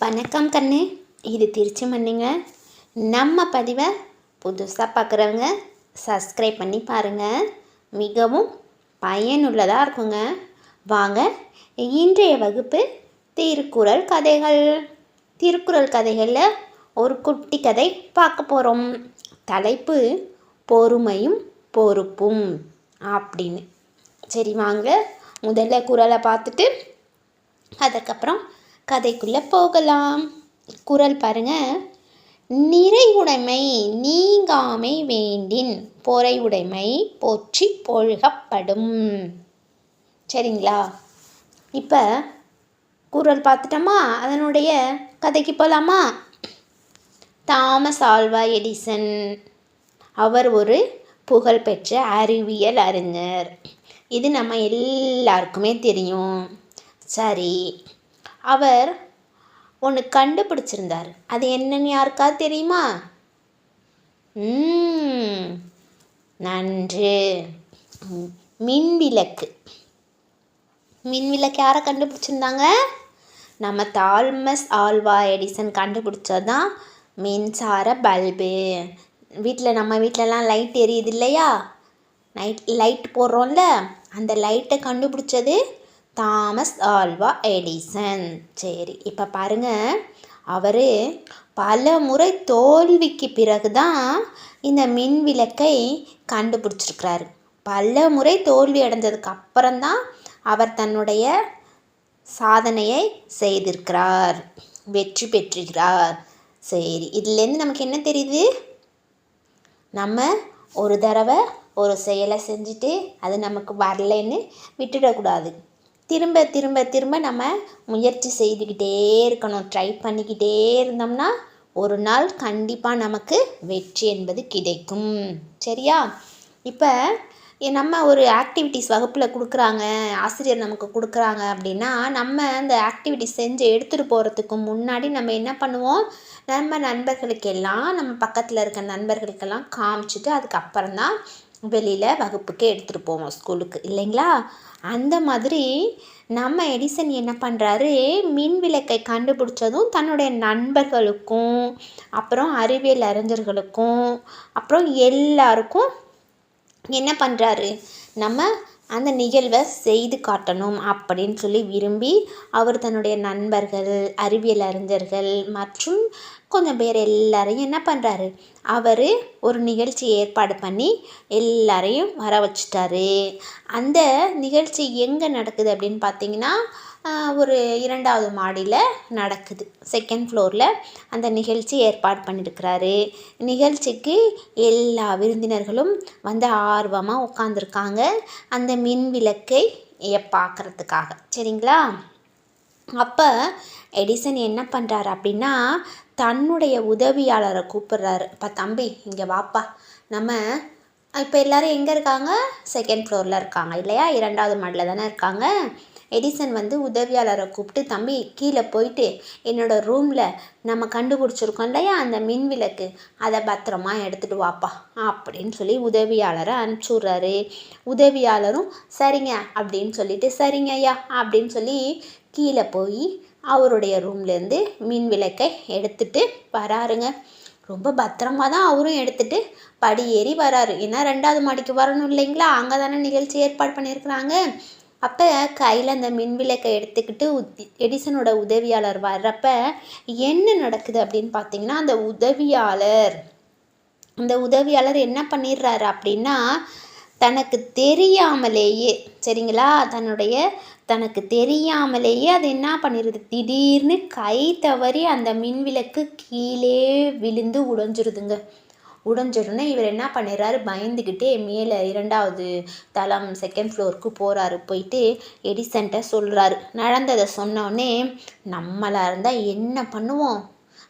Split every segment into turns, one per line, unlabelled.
வணக்கம் கண்ணு. இது திருச்சி மண்ணுங்க. நம்ம பதிவை புதுசாக பார்க்குறவங்க சப்ஸ்கிரைப் பண்ணி பாருங்கள் மிகவும் பயனுள்ளதாக இருக்குங்க. வாங்க இன்றைய வகுப்பு திருக்குறள் கதைகள். திருக்குறள் கதைகளில் ஒரு குட்டி கதை பார்க்க போகிறோம் தலைப்பு பொறுமையும் பொறுப்பும் அப்படின்னு. சரி வாங்க. முதல்ல குரலை பார்த்துட்டு அதுக்கப்புறம் கதைக்குள்ளே போகலாம். குரல் பாருங்க. நிறைவுடைமை நீங்காமை வேண்டின் பொறையுடைமை போற்றி பொழுகப்படும். சரிங்களா? இப்போ குரல் பார்த்துட்டோமா? அதனுடைய கதைக்கு போகலாமா தாமஸ் ஆல்வா எடிசன். அவர் ஒரு புகழ்பெற்ற அறிவியல் அறிஞர். இது நம்ம எல்லாருக்குமே தெரியும். சரி. அவர் ஒன்று கண்டுபிடிச்சிருந்தார். அது என்னன்னு யாருக்காவது தெரியுமா? ம், நன்று. மின்விளக்கு மின்விளக்கு யாரை கண்டுபிடிச்சிருந்தாங்க? நம்ம தால்மஸ் ஆல்வா எடிசன் கண்டுபிடிச்சது தான் மின்சார பல்பு. வீட்டில் நம்ம வீட்டிலலாம் லைட் எரியுது இல்லையா? நைட் லைட் போடுறோம்ல அந்த லைட்டை கண்டுபிடிச்சது தாமஸ் ஆல்வா எடிசன். சரி இப்போ பாருங்க. அவர் பல முறை தோல்விக்கு பிறகு தான் இந்த மின் விளக்கை கண்டுபிடிச்சிருக்கிறாரு. பல முறை தோல்வி அடைஞ்சதுக்கு அப்புறம்தான் அவர் தன்னுடைய சாதனையை செய்திருக்கிறார். வெற்றி பெற்றிருக்கிறார் சரி இதுலேருந்து நமக்கு என்ன தெரியுது? நம்ம ஒரு தடவை ஒரு செயலை செஞ்சுட்டு அது நமக்கு வரலைன்னு விட்டுடக்கூடாது. திரும்ப திரும்ப திரும்ப நம்ம முயற்சி செய்துக்கிட்டே இருக்கணும். ட்ரை பண்ணிக்கிட்டே இருந்தோம்னா ஒரு நாள் கண்டிப்பாக நமக்கு வெற்றி என்பது கிடைக்கும். சரியா? இப்போ நம்ம ஒரு ஆக்டிவிட்டிஸ் வகுப்பில் கொடுக்குறாங்க ஆசிரியர் நமக்கு கொடுக்குறாங்க அப்படின்னா நம்ம அந்த ஆக்டிவிட்டிஸ் செஞ்சு எடுத்துகிட்டு போகிறதுக்கு முன்னாடி நம்ம என்ன பண்ணுவோம்? நம்ம நண்பர்களுக்கெல்லாம் நம்ம பக்கத்தில் இருக்க நண்பர்களுக்கெல்லாம் காமிச்சிட்டு அதுக்கப்புறம் தான் வெளியில் வகுப்புக்கு எடுத்துகிட்டு போவோம் ஸ்கூலுக்கு. இல்லைங்களா? அந்த மாதிரி நம்ம எடிசன் என்ன பண்ணுறாரு மின் விளக்கை கண்டுபிடிச்சதும் தன்னுடைய நண்பர்களுக்கும் அப்புறம் அறிவியல் அறிஞர்களுக்கும் அப்புறம் எல்லாருக்கும் என்ன பண்ணுறாரு நம்ம அந்த நிகழ்வை செய்து காட்டணும் அப்படின்னு சொல்லி விரும்பி அவர் தன்னுடைய நண்பர்கள் அறிவியல் அறிஞர்கள் மற்றும் கொஞ்சம் பேர் எல்லாரையும் என்ன பண்ணுறாரு அவர் ஒரு நிகழ்ச்சி ஏற்பாடு பண்ணி எல்லாரையும் வர வச்சுட்டாரு. அந்த நிகழ்ச்சி எங்கே நடக்குது அப்படின்னு பார்த்தீங்கன்னா ஒரு இரண்டாவது மாடியில் நடக்குது. செகண்ட் ஃப்ளோரில் அந்த நிகழ்ச்சி ஏற்பாடு பண்ணியிருக்கிறாரு நிகழ்ச்சிக்கு எல்லா விருந்தினர்களும் வந்து ஆர்வமாக உட்காந்துருக்காங்க அந்த மின் விளக்கை பார்க்குறதுக்காக சரிங்களா? அப்போ எடிசன் என்ன பண்ணுறாரு அப்படின்னா தன்னுடைய உதவியாளரை கூப்பிடுறாரு. இப்போ தம்பி இங்கே வாப்பா. நம்ம இப்போ எல்லோரும் எங்கே இருக்காங்க? செகண்ட் ஃப்ளோரில் இருக்காங்க இல்லையா? இரண்டாவது மாடியில் தானே இருக்காங்க. எடிசன் வந்து உதவியாளரை கூப்பிட்டு தம்பி கீழே போயிட்டு என்னோட ரூமில் நம்ம கண்டுபிடிச்சிருக்கோம் இல்லையா? அந்த மின் விளக்கு. அதை பத்திரமா எடுத்துகிட்டு வாப்பா அப்படின்னு சொல்லி உதவியாளரை அனுப்பிச்சி விட்றாரு உதவியாளரும் சரிங்க அப்படின்னு சொல்லிட்டு சரிங்க ஐயா அப்படின்னு சொல்லி கீழே போய் அவருடைய ரூம்லேருந்து மின் விளக்கை எடுத்துட்டு வராருங்க. ரொம்ப பத்திரமாக தான் அவரும் எடுத்துட்டு படி ஏறி வராரு. ஏன்னா ரெண்டாவது மாடிக்கு வரணும் இல்லைங்களா? அங்கே தானே நிகழ்ச்சி ஏற்பாடு பண்ணியிருக்கிறாங்க. அப்போ கையில் அந்த மின் விளக்கை எடுத்துக்கிட்டு எடிசனோட உதவியாளர் வர்றப்ப என்ன நடக்குது அப்படின்னு பார்த்தீங்கன்னா அந்த உதவியாளர் அந்த உதவியாளர் என்ன பண்ணிடுறாரு அப்படின்னா தனக்கு தெரியாமலேயே சரிங்களா? தன்னுடைய தனக்கு தெரியாமலேயே அது என்ன பண்ணிடுது திடீர்னு கை தவறி அந்த மின்விளக்கு கீழே விழுந்து உடஞ்சிருதுங்க. உடைஞ்சிருந்தே இவர் என்ன பண்ணிடுறாரு பயந்துக்கிட்டே மேலே இரண்டாவது தளம் செகண்ட் ஃப்ளோருக்கு போகிறாரு போயிட்டு எடிசன்ட்ட சொல்கிறாரு நடந்ததை சொன்னோடனே நம்மளாக இருந்தால் என்ன பண்ணுவோம்?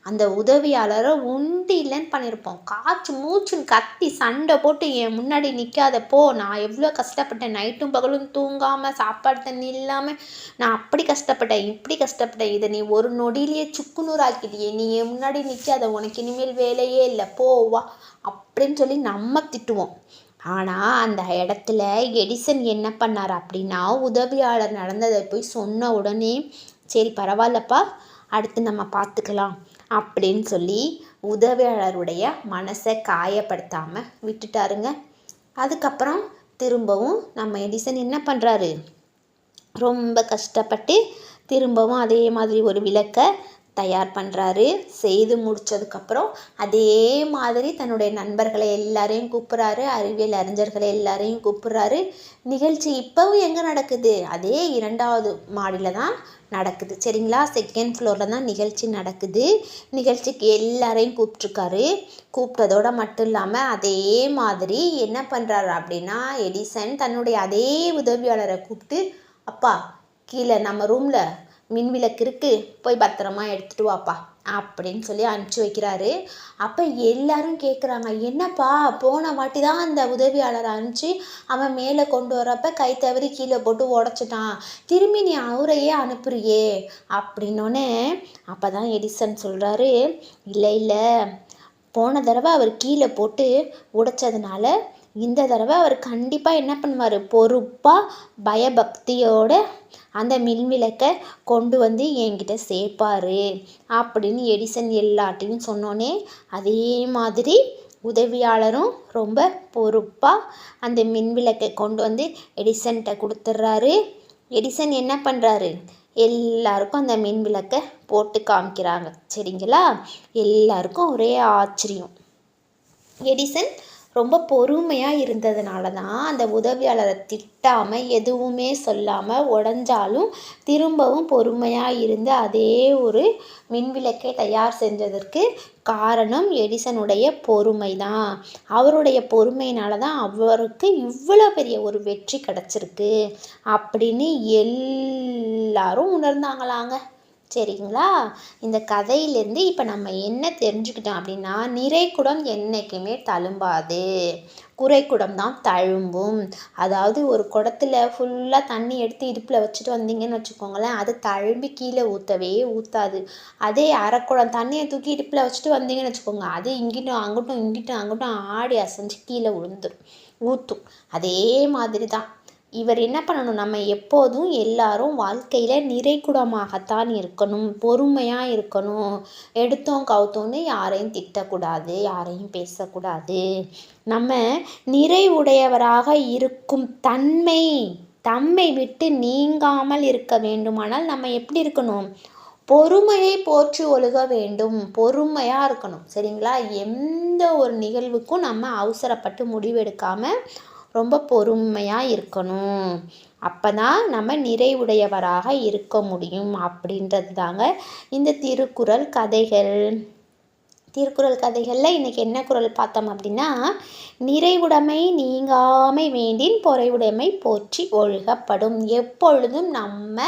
அந்த உதவியாளரை உண்டு இல்லைன்னு பண்ணியிருப்போம் காய்ச்சி மூச்சுன்னு கத்தி சண்டை போட்டு என் முன்னாடி நிற்காதப்போ நான் எவ்வளோ கஷ்டப்பட்டேன். நைட்டும் பகலும் தூங்காமல் சாப்பாடு தண்ணி இல்லாமல் நான் அப்படி கஷ்டப்பட்டேன் இப்படி கஷ்டப்பட்டேன். இதை நீ ஒரு நொடியிலேயே சுக்குநூறாக்கிட்டியே நீ என் முன்னாடி நிற்காத உனக்கு இனிமேல் வேலையே இல்லை. போ வா. அப்படின்னு சொல்லி நம்ம திட்டுவோம். ஆனால் அந்த இடத்துல எடிசன் என்ன பண்ணார் அப்படின்னா உதவியாளர் நடந்ததை போய் சொன்ன உடனே சரி பரவாயில்லப்பா. அடுத்து நம்ம பார்த்துக்கலாம். அப்படின்னு சொல்லி உதவியாளருடைய மனசை காயப்படுத்தாமல் விட்டுட்டாருங்க. அதுக்கப்புறம் திரும்பவும் நம்ம எடிசன் என்ன பண்ணுறாரு ரொம்ப கஷ்டப்பட்டு திரும்பவும் அதே மாதிரி ஒரு விளக்கை தயார் பண்ணுறாரு செய்து முடித்ததுக்கப்புறம் அதே மாதிரி தன்னுடைய நண்பர்களை எல்லாரையும் கூப்பிட்றாரு. அறிவியல் அறிஞர்களை எல்லாரையும் கூப்பிட்றாரு. நிகழ்ச்சி இப்போவும் எங்கே நடக்குது? அதே இரண்டாவது மாடியில் தான் நடக்குது. சரிங்களா? செகண்ட் ஃப்ளோரில் தான் நிகழ்ச்சி நடக்குது. நிகழ்ச்சிக்கு எல்லாரையும் கூப்பிட்ருக்காரு கூப்பிட்டதோட மட்டும் இல்லாமல் அதே மாதிரி என்ன பண்ணுறாரு அப்படின்னா எடிசன் தன்னுடைய அதே உதவியாளரை கூப்பிட்டு அப்பா கீழே நம்ம ரூமில் மின்விளக்கு இருக்குது போய் பத்திரமா எடுத்துகிட்டு வாப்பா அப்படின்னு சொல்லி அனுப்பிச்சி வைக்கிறாரு. அப்போ எல்லாரும் கேட்குறாங்க என்னப்பா போன வாட்டி தான் அந்த உதவியாளரை அனுப்பிச்சி அவன் மேலே கொண்டு வரப்ப கை தவறி கீழே போட்டு உடச்சிட்டான். திரும்பி நீ அவரையே அனுப்புறியே அப்படின்னோடனே அப்போ தான் எடிசன் சொல்கிறாரு இல்லை இல்லை. போன தடவை அவர் கீழே போட்டு உடைச்சதுனால இந்த தடவை அவர் கண்டிப்பாக என்ன பண்ணுவார்? பொறுப்பாக பயபக்தியோடு அந்த மின்விளக்கை கொண்டு வந்து என்கிட்ட சேர்ப்பார் அப்படின்னு எடிசன் எல்லாட்டையும் சொன்னோன்னே அதே மாதிரி உதவியாளரும் ரொம்ப பொறுப்பாக அந்த மின்விளக்கை கொண்டு வந்து எடிசன்கிட்ட கொடுத்துட்றாரு எடிசன் என்ன பண்ணுறாரு எல்லாருக்கும் அந்த மின் விளக்கை போட்டு காமிக்கிறாங்க. சரிங்களா? எல்லாருக்கும் ஒரே ஆச்சரியம். எடிசன் ரொம்ப பொறுமையாக இருந்ததுனால தான் அந்த உதவியாளரை திட்டாமல் எதுவுமே சொல்லாமல் உடஞ்சாலும் திரும்பவும் பொறுமையாக இருந்து அதே ஒரு மின்விளக்கை தயார் செஞ்சதற்கு காரணம் எடிசனுடைய பொறுமை தான் அவருடைய பொறுமையினால தான் அவருக்கு இவ்வளோ பெரிய ஒரு வெற்றி கிடச்சிருக்கு அப்படின்னு எல்லாரும் உணர்ந்தாங்களாங்க. சரிங்களா? இந்த கதையிலேருந்து இப்போ நம்ம என்ன தெரிஞ்சுக்கிட்டோம் அப்படின்னா நிறைக்குடம் என்றைக்குமே தழும்பாது. குறைக்குடம் தான் தழும்பும். அதாவது ஒரு குடத்தில் ஃபுல்லாக தண்ணி எடுத்து இடுப்பில் வச்சுட்டு வந்தீங்கன்னு வச்சுக்கோங்களேன் அது தழும்பி கீழே ஊற்றவே ஊற்றாது அதே அரைக்குடம் தண்ணியை தூக்கி இடுப்பில் வச்சுட்டு வந்தீங்கன்னு வச்சுக்கோங்க அது இங்கிட்டும் அங்கிட்டும் இங்கிட்டும் அங்கிட்டும் ஆடி அசைஞ்சு கீழே விழுந்துடும் ஊற்றும் அதே மாதிரி தான். இவர் என்ன பண்ணணும்? நம்ம எப்போதும் எல்லாரும் வாழ்க்கையில் நிறைகுடமாகத்தான் இருக்கணும். பொறுமையாக இருக்கணும். எடுத்தோம் கவுத்தோன்னு யாரையும் திட்டக்கூடாது யாரையும் பேசக்கூடாது. நம்ம நிறைவுடையவராக இருக்கும் தன்மை தம்மை விட்டு நீங்காமல் இருக்க வேண்டுமானால் நம்ம எப்படி இருக்கணும்? பொறுமையை போற்றி ஒழுக வேண்டும். பொறுமையாக இருக்கணும். சரிங்களா? எந்த ஒரு நிகழ்வுக்கும் நம்ம அவசரப்பட்டு முடிவெடுக்காமல் ரொம்ப பொறுமையாக இருக்கணும். அப்போ தான் நம்ம நிறைவுடையவராக இருக்க முடியும் அப்படின்றது தாங்க இந்த திருக்குறள் கதைகள். திருக்குறள் கதைகளில் இன்றைக்கி என்ன குரல் பார்த்தோம் அப்படின்னா நிறைவுடைமை நீங்காமை வேண்டின் பொறைவுடைமை போற்றி ஒழுகப்படும். எப்பொழுதும் நம்ம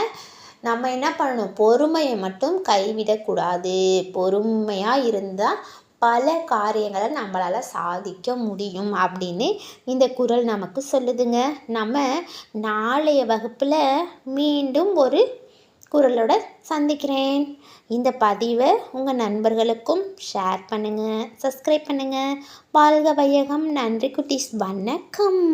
நம்ம என்ன பண்ணணும்? பொறுமையை மட்டும் கைவிடக்கூடாது. பொறுமையாக இருந்தால் பல காரியங்களை நம்மளால் சாதிக்க முடியும் அப்படின்னு இந்த குரல் நமக்கு சொல்லுதுங்க. நம்ம நாளைய வகுப்பில் மீண்டும் ஒரு குரலோட சந்திக்கிறேன். இந்த பதிவை உங்கள் நண்பர்களுக்கும் ஷேர் பண்ணுங்கள் சப்ஸ்கிரைப் பண்ணுங்கள் வாழ்க வையகம். நன்றி குட்டீஸ். வணக்கம்.